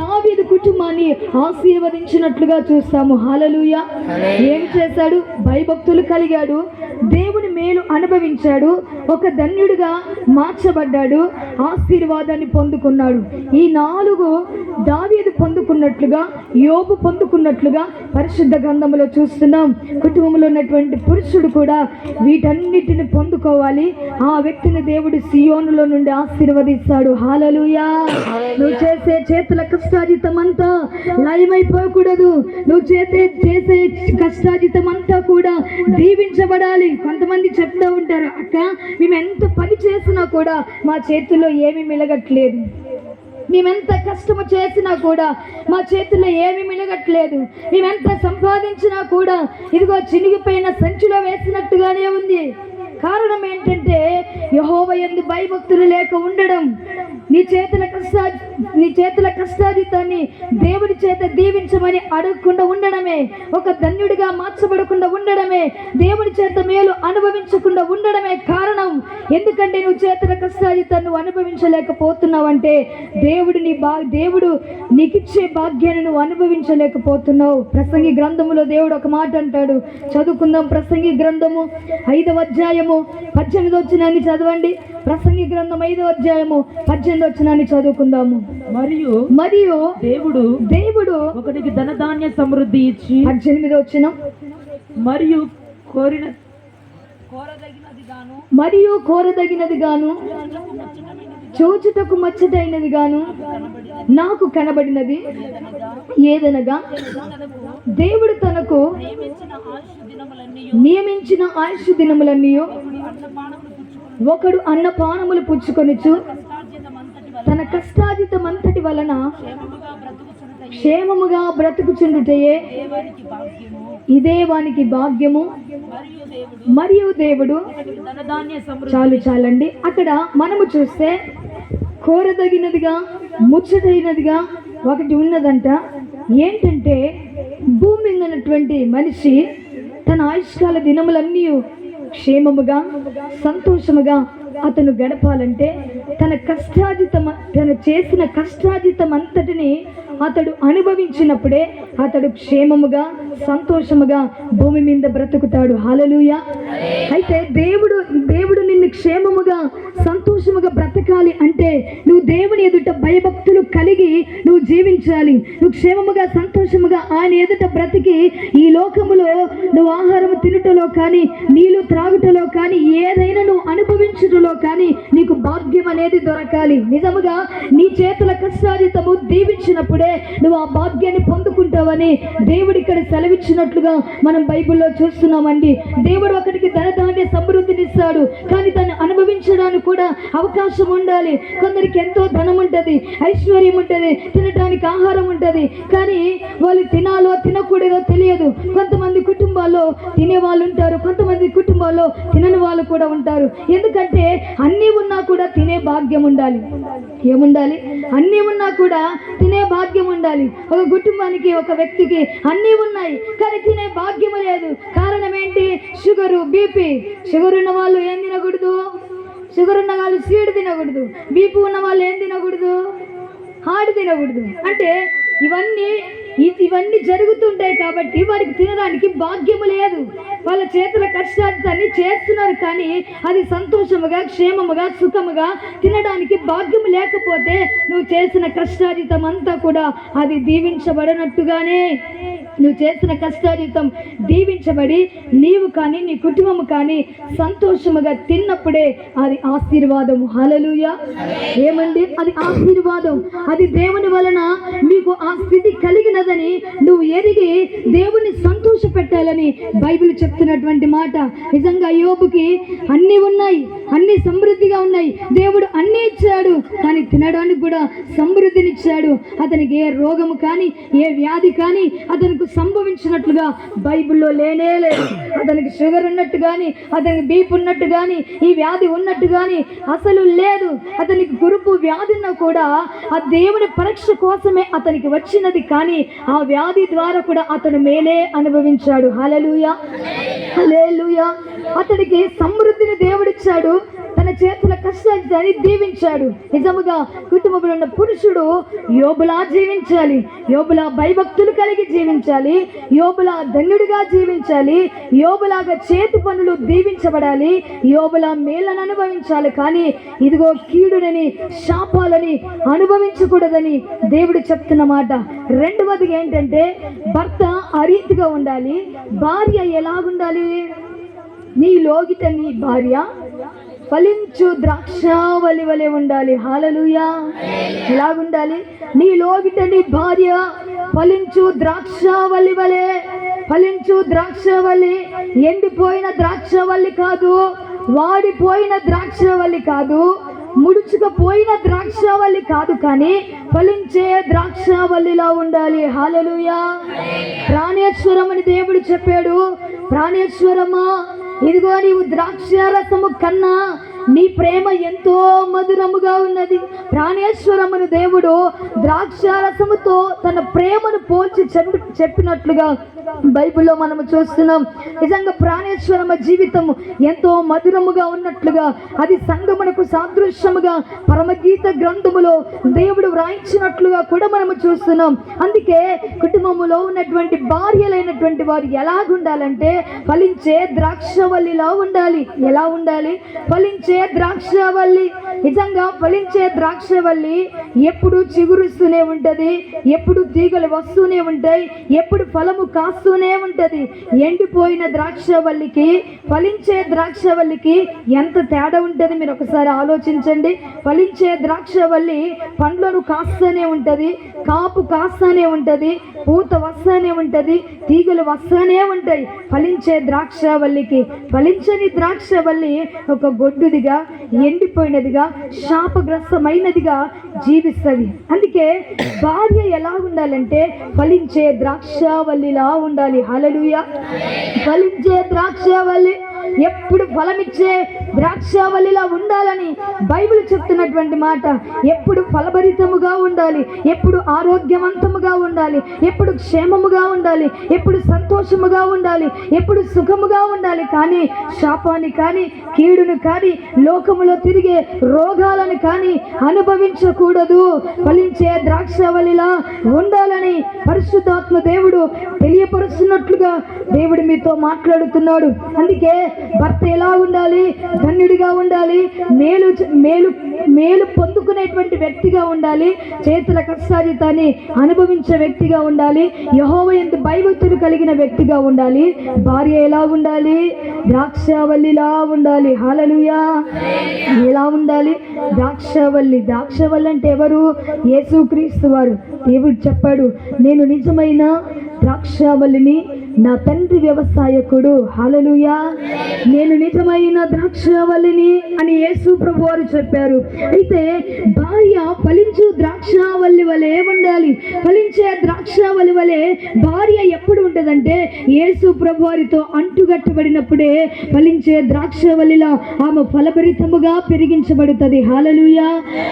దావీదు కుటుంబాన్ని ఆశీర్వదించినట్లుగా చూస్తాము. హాలలుయ ఏం చేశాడు? భయభక్తులు కలిగాడు. దేవుని మేలు అనుభవించాడు. ఒక ధన్యుడిగా మార్చబడ్డాడు. ఆశీర్వాదాన్ని పొందుకున్నాడు. ఈ నాలుగు దావీదు పొందుకున్నట్లుగా యోబు పొందుకున్నట్లుగా పరిశుద్ధ గ్రంథంలో చూస్తున్నాం. కుటుంబంలో ఉన్నటువంటి పురుషుడు కూడా వీటన్నిటిని పొందుకోవాలి. ఆ వ్యక్తిని దేవుడు సియోనులో నుండి ఆశీర్వదిస్తాడు. హాలలుయా నువ్వు చేసే చేతుల కష్టాజితం అంతా లయమైపోకూడదు. నువ్వు చేసే చేసే కష్టాజితం అంతా కూడా దీవించబడాలి. కొంతమంది చెప్తూ ఉంటారు అక్క మేము ఎంత పని చేసినా కూడా మా చేతుల్లో ఏమీ మిలగట్లేదు. మేమెంత కష్టము చేసినా కూడా మా చేతుల్లో ఏమీ మిలగట్లేదు. మేమెంత సంపాదించినా కూడా ఇదిగో చినిగిపోయిన సంచిలో వేసినట్టుగానే ఉంది. కారణం ఏంటంటే యహోవ ఎందు భయభక్తులు లేక ఉండడం. నీ చేతుల కష్టా నీ చేతుల కష్టాజితాన్ని దేవుడి చేత దీవించమని అడగకుండా ఉండడమే. ఒక ధన్యుడిగా మార్చబడకుండా ఉండడమే. దేవుడి చేత మేలు అనుభవించకుండా ఉండడమే కారణం. ఎందుకంటే నువ్వు చేతుల కష్టాజితాన్ని నువ్వు అనుభవించలేకపోతున్నావంటే దేవుడు నీ బా దేవుడు నీకిచ్చే భాగ్యాన్ని నువ్వు అనుభవించలేకపోతున్నావు. ప్రసంగి గ్రంథములో దేవుడు ఒక మాట అంటాడు. చదువుకుందాం ప్రసంగి గ్రంథము ఐదవ అధ్యాయము పద్దెనిమిది వచ్చినాన్ని చదవండి. ప్రసంగి గ్రంథం ఐదవ అధ్యాయము పద్దెనిమిది వచ్చినాన్ని చదువుకుందాము. మరియు మరియు దేవుడు దేవుడు ఒకటికి ధనధాన్య సమృద్ధి ఇచ్చి పద్దెనిమిది వచ్చిన మరియు కోరిన కోరదగినది గాను మరియు కోరదగినది గాను చూచుటకు మచ్చటైనది గాను నాకు కనబడినది ఏదనగా దేవుడు తనకు నియమించిన ఆయుష్ దినములన్నీ నియమించిన ఆయుష్ దినములన్నీ ఒకడు అన్నపానములు పుచ్చుకొనిచు తన కష్టాజితమంతటి వలన క్షేమముగా బ్రతుకుచుండుటయే ఇదే వానికి భాగ్యము. మరియు దేవుడు చాలు చాలండి. అక్కడ మనము చూస్తే కోరదగినదిగా ముచ్చటైనదిగా ఒకటి ఉన్నదంట. ఏంటంటే భూమి మీద ఉన్నటువంటి మనిషి తన ఆయుష్కాల దినములన్నీ క్షేమముగా సంతోషముగా అతను గడపాలంటే తన కష్టాజితం తను చేసిన కష్టాజితం అంతటిని అతడు అనుభవించినప్పుడే అతడు క్షేమముగా సంతోషముగా భూమి మీద బ్రతుకుతాడు. హాలలుయ అయితే దేవుడు దేవుడు నిన్ను క్షేమముగా సంతోషముగా బ్రతకాలి అంటే నువ్వు దేవుని ఎదుట భయభక్తులు కలిగి నువ్వు జీవించాలి. నువ్వు క్షేమముగా సంతోషముగా ఆయన ఎదుట బ్రతికి ఈ లోకములో నువ్వు ఆహారం తినుటలో కానీ నీళ్ళు త్రాగుటలో కానీ ఏదైనా నువ్వు అనుభవించుటలో కానీ నీకు భాగ్యం అనేది దొరకాలి. నిజముగా నీ చేతుల కష్టాజితము దీవించినప్పుడే నువ్వు ఆ భాగ్యాన్ని పొందుకుంటావని దేవుడు ఇక్కడ సెలవిచ్చినట్లుగా మనం బైబిల్లో చూస్తున్నామండి. దేవుడు ఒకటికి ధనధాన్య సమృద్ధినిస్తాడు కానీ దాన్ని అనుభవించడానికి కూడా అవకాశం ఉండాలి. కొందరికి ఎంతో ధనం ఉంటుంది ఐశ్వర్యం ఉంటుంది తినడానికి ఆహారం ఉంటుంది. కానీ వాళ్ళు తినాలో తినకూడదో తెలియదు. కొంతమంది కుటుంబాల్లో తినే వాళ్ళు ఉంటారు కొంతమంది కుటుంబాల్లో తినని వాళ్ళు కూడా ఉంటారు. ఎందుకంటే అన్నీ ఉన్నా కూడా తినే భాగ్యం ఉండాలి. ఏముండాలి? అన్నీ ఉన్నా కూడా తినే భాగ్యం ఉండాలి. ఒక కుటుంబానికి ఒక వ్యక్తికి అన్నీ ఉన్నాయి కానీ తినే భాగ్యం లేదు. కారణం ఏంటి? Sugar BP. షుగర్ ఉన్న వాళ్ళు ఏం తినకూడదు? షుగర్ ఉన్న వాళ్ళు స్వీట్ తినకూడదు బీపీ ఉన్న వాళ్ళు ఏం తినకూడదు? హార్డ్ తినకూడదు. అంటే ఇవన్నీ ఇవన్నీ జరుగుతుంటాయి కాబట్టి వారికి తినడానికి భాగ్యము లేదు. వాళ్ళ చేతుల కష్టాన్ని చేస్తున్నారు కానీ అది సంతోషముగా క్షేమముగా సుఖముగా తినడానికి భాగ్యం లేకపోతే నువ్వు చేసిన కష్టాజితం అంతా కూడా అది దీవించబడినట్టుగానే. నువ్వు చేసిన కష్టాజితం దీవించబడి నీవు కానీ నీ కుటుంబము కానీ సంతోషముగా తిన్నప్పుడే అది ఆశీర్వాదం. హలలుయ ఏమండి? అది ఆశీర్వాదం. అది దేవుని వలన మీకు ఆ స్థితి కలిగిన ఉన్నదని నువ్వు ఎరిగి దేవుని సంతోష పెట్టాలని బైబిల్ చెప్తున్నటువంటి మాట. నిజంగా యోబుకి అన్నీ ఉన్నాయి అన్ని సమృద్ధిగా ఉన్నాయి. దేవుడు అన్నీ ఇచ్చాడు కానీ తినడానికి కూడా సమృద్ధినిచ్చాడు. అతనికి ఏ రోగము కానీ ఏ వ్యాధి కానీ అతనికి సంభవించినట్లుగా బైబిల్లో లేనే లేదు. అతనికి షుగర్ ఉన్నట్టు కానీ అతనికి బీప్ ఉన్నట్టు కానీ ఈ వ్యాధి ఉన్నట్టు కానీ అసలు లేదు. అతనికి గురుపు వ్యాధి ఉన్నా కూడా ఆ దేవుని పరీక్ష కోసమే అతనికి వచ్చినది. కానీ ఆ వ్యాధి ద్వారా కూడా అతను మేలే అనుభవించాడు. హలలుయ హలేలుయ అతడికి సమృద్ధిని దేవుడిచ్చాడు. తన చేతుల కష్టాన్ని దీవించాడు. నిజముగా కుటుంబంలో ఉన్న పురుషుడు యోబులా జీవించాలి. యోబులా భయభక్తులు కలిగి జీవించాలి. యోబులా ధన్యుడిగా జీవించాలి. యోబులాగా చేతి పనులు దీవించబడాలి. యోబులా మేలను అనుభవించాలి. కానీ ఇదిగో కీడునని శాపాలని అనుభవించకూడదని దేవుడు చెప్తున్న మాట. రెండవది ఏంటంటే భర్త అరీతిగా ఉండాలి. భార్య ఎలాగుండాలి? నీ లోగిట నీ భార్య ఫలించు ద్రాక్షావళి వలె ఉండాలి. హాలలుయా ఎలాగుండాలి? నీ లోగిట నీ భార్య ఫలించు ద్రాక్షావళి వలె ఫలించు ద్రాక్షవల్లి ఎండిపోయిన ద్రాక్షవల్లి కాదు వాడిపోయిన ద్రాక్షవల్లి కాదు ముడుచుకుపోయిన ద్రాక్షవల్లి కాదు కానీ ఫలించే ద్రాక్షవల్లిలా ఉండాలి. హాలలుయా ప్రాణేశ్వరం అని దేవుడు చెప్పాడు. ప్రాణేశ్వరమా ఇదిగో నీవు ద్రాక్ష రసము కన్నా నీ ప్రేమ ఎంతో మధురముగా ఉన్నది. ప్రాణేశ్వరమును దేవుడు ద్రాక్షారసముతో తన ప్రేమను పోల్చి చెప్పి చెప్పినట్లుగా బైబిల్లో మనము చూస్తున్నాం. నిజంగా ప్రాణేశ్వరమ జీవితం ఎంతో మధురముగా ఉన్నట్లుగా అది సంగమునకు సాదృశ్యముగా పరమగీత గ్రంథములో దేవుడు వ్రాయించినట్లుగా కూడా మనము చూస్తున్నాం. అందుకే కుటుంబములో ఉన్నటువంటి భార్యలైనటువంటి వారు ఎలాగుండాలంటే ఫలించే ద్రాక్షవల్లిలా ఉండాలి. ఎలా ఉండాలి? ఫలించే ద్రాక్షవల్లి. నిజంగా ఫలించే ద్రాక్షవల్లి ఎప్పుడు చిగురుస్తూనే ఉంటుంది ఎప్పుడు తీగలు వస్తూనే ఉంటాయి ఎప్పుడు ఫలము కాస్తూనే ఉంటుంది. ఎండిపోయిన ద్రాక్షవల్లికి ఫలించే ద్రాక్షవల్లికి ఎంత తేడా ఉంటుంది మీరు ఒకసారి ఆలోచించండి. ఫలించే ద్రాక్షవల్లి పండ్లను కాస్తూనే ఉంటుంది కాపు కాస్తూనే ఉంటుంది పూత వస్తూనే ఉంటుంది తీగలు వస్తూనే ఉంటాయి. ఫలించే ద్రాక్షవల్లికి ఫలించని ద్రాక్షవల్లి ఒక గొడ్డుది ఎండిపోయినదిగా శాపగ్రస్తమైనదిగా జీవిస్తుంది. అందుకే భార్య ఎలా ఉండాలంటే ఫలించే ద్రాక్షవల్లిలా ఉండాలి. హలలుయ ఫలించే ద్రాక్షవల్లి. ఎప్పుడు ఫలమిచ్చే ద్రాక్షవల్లిలా ఉండాలని బైబిల్ చెప్తున్నటువంటి మాట. ఎప్పుడు ఫలభరితముగా ఉండాలి ఎప్పుడు ఆరోగ్యవంతముగా ఉండాలి ఎప్పుడు క్షేమముగా ఉండాలి ఎప్పుడు సంతోషముగా ఉండాలి ఎప్పుడు సుఖముగా ఉండాలి. కానీ శాపాన్ని కానీ కీడును కానీ లోకములో తిరిగే రోగాలను కానీ అనుభవించకూడదు. ఫలించే ద్రాక్షావళిలా ఉండాలని పరిశుద్ధాత్మ దేవుడు తెలియపరుస్తున్నట్లుగా దేవుడు మీతో మాట్లాడుతున్నాడు. అందుకే భర్త ఎలా ఉండాలి? ధన్యుడిగా ఉండాలి? మేలు మేలు మేలు పొందుకునేటువంటి వ్యక్తిగా ఉండాలి? చేతుల కష్టాజితాన్ని అనుభవించే వ్యక్తిగా ఉండాలి? యహోవ ఎంత భయభక్తులు కలిగిన వ్యక్తిగా ఉండాలి? భార్య ఎలా ఉండాలి? ద్రాక్షవల్లిలా ఉండాలి. హాలలుయా ఎలా ఉండాలి? ద్రాక్షవల్లి. ద్రాక్షవల్లి అంటే ఎవరు? యేసుక్రీస్తు వారు. దేవుడు చెప్పాడు నేను నిజమైన ద్రాక్షవల్లిని నా తండ్రి వ్యవసాయకుడు. హాలలుయా నేను నిజమైన ద్రాక్షవల్లిని అని యేసు ప్రభు వారు చెప్పారు. అయితే భార్య ఫలించు ద్రాక్షావల్లి వలె ఉండాలి ఫలించే ద్రాక్షావల్లి వలె భార్య ఎప్పుడు ఉంటుందంటే యేసు ప్రభు వారితో అంటుగట్టబడినప్పుడే ఫలించే ద్రాక్షవల్లిలా ఆమె ఫలభరితముగా పెరిగించబడుతుంది. హాలలుయా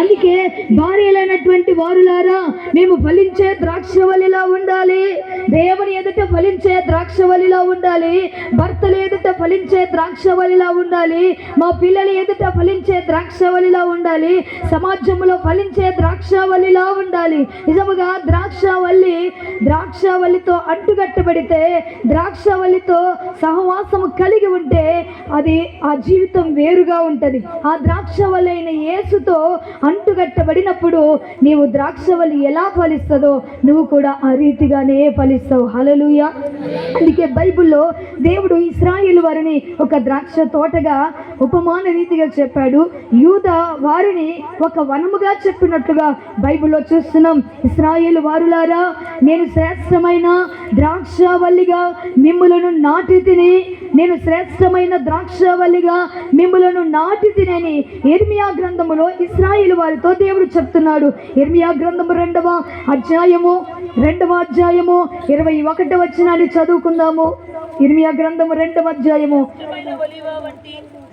అందుకే భార్యలైనటువంటి వారులారా మేము ఫలించే ద్రాక్షవల్లిలా ఉండాలి. దేవుని ఎదుట ఫలించే ద్రాక్షవల్లిలా ఉండాలి. భర్తలు ఎదుట ఫలించే ద్రాక్షవల్లిలా ఉండాలి. మా పిల్లలు ఎదుట ఫలించే ద్రాక్షవల్లిలా ఉండాలి. సమాజంలో ఫలించే ద్రాక్షవల్లిలా ఉండాలి. నిజముగా ద్రాక్షవల్లి ద్రాక్షవల్లితో అంటుకట్టబడితే ద్రాక్షవల్లితో సహవాసము కలిగి ఉంటే అది ఆ జీవితం వేరుగా ఉంటుంది. ఆ ద్రాక్షవల్లైన అయిన యేసుతో అంటుగట్టబడినప్పుడు నీవు ద్రాక్షవల్లి ఎలా ఫలిస్తుందో నువ్వు కూడా ఆ రీతిగానే ఫలిస్తావు. హలలుయా అందుకే బైబిల్లో దేవుడు ఇస్రాయిల్ వారిని ఒక ద్రాక్ష తోటగా ఉపమాన రీతిగా చెప్పాడు. యూద వారిని ఒక వనముగా చెప్పినట్లుగా బైబిల్లో చూస్తున్నాం. ఇస్రాయిల్ వారులారా నేను శ్రేష్టమైన ద్రాక్షవల్లిగా మిమ్ములను నాటి తిని నేను శ్రేష్టమైన ద్రాక్షవల్లిగా మిమ్ములను నాటి తినని ఎర్మియా గ్రంథములో ఇస్రాయిల్ వారితో దేవుడు చెప్తున్నాడు. ఎర్మియా గ్రంథము రెండవ అధ్యాయము రెండవ అధ్యాయము ఇరవై ఒకటి వచ్చినాన్ని చదువుకుందాము. ఇర్మియా గ్రంథము రెండవ అధ్యాయము.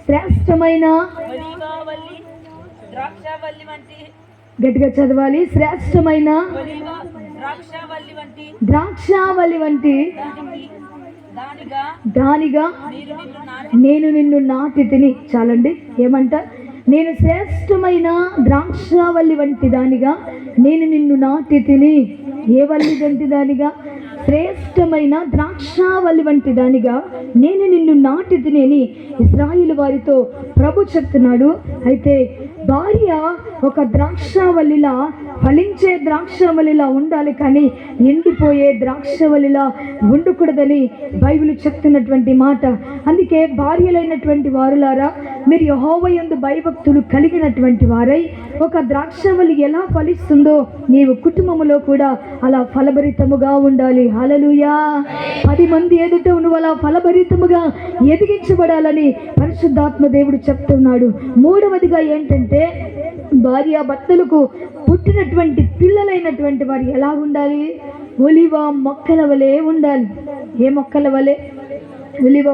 శ్రేష్టమైన గట్టిగా చదవాలి. శ్రేష్టమైన ద్రాక్షావళి వంటి దానిగా నేను నిన్ను నాటి తిని. చాలండి. ఏమంట? నేను శ్రేష్టమైన ద్రాక్షావల్లి వంటి దానిగా నేను నిన్ను నాటి తిని ఏ వల్లి వంటి దానిగా శ్రేష్టమైన ద్రాక్షావల్లి వంటి దానిగా నేను నిన్ను నాటి తినేని అని ఇస్రాయిల్ వారితో ప్రభు చెప్తున్నాడు. అయితే భార్య ఒక ద్రాక్షావల్లిలా ఫలించే ద్రాక్షవలిలా ఉండాలి కానీ ఎండిపోయే ద్రాక్షవలిలా ఉండకూడదని బైబిల్ చెప్తున్నటువంటి మాట. అందుకే భార్యలైనటువంటి వారులారా మీరు యహోవయందు భయభక్తులు కలిగినటువంటి వారై ఒక ద్రాక్షవలి ఎలా ఫలిస్తుందో నీవు కుటుంబములో కూడా అలా ఫలభరితముగా ఉండాలి. హలలుయా పది మంది ఎదుట నువ్వు అలా ఫలభరితముగా ఎదిగించబడాలని పరిశుద్ధాత్మ దేవుడు చెప్తున్నాడు. మూడవదిగా ఏంటంటే భార్య భర్తలకు పుట్టినటువంటి పిల్లలైనటువంటి వారు ఎలా ఉండాలి? ఒలివ మొక్కల వలె ఉండాలి. ఏ మొక్కల వలె? ఒలివ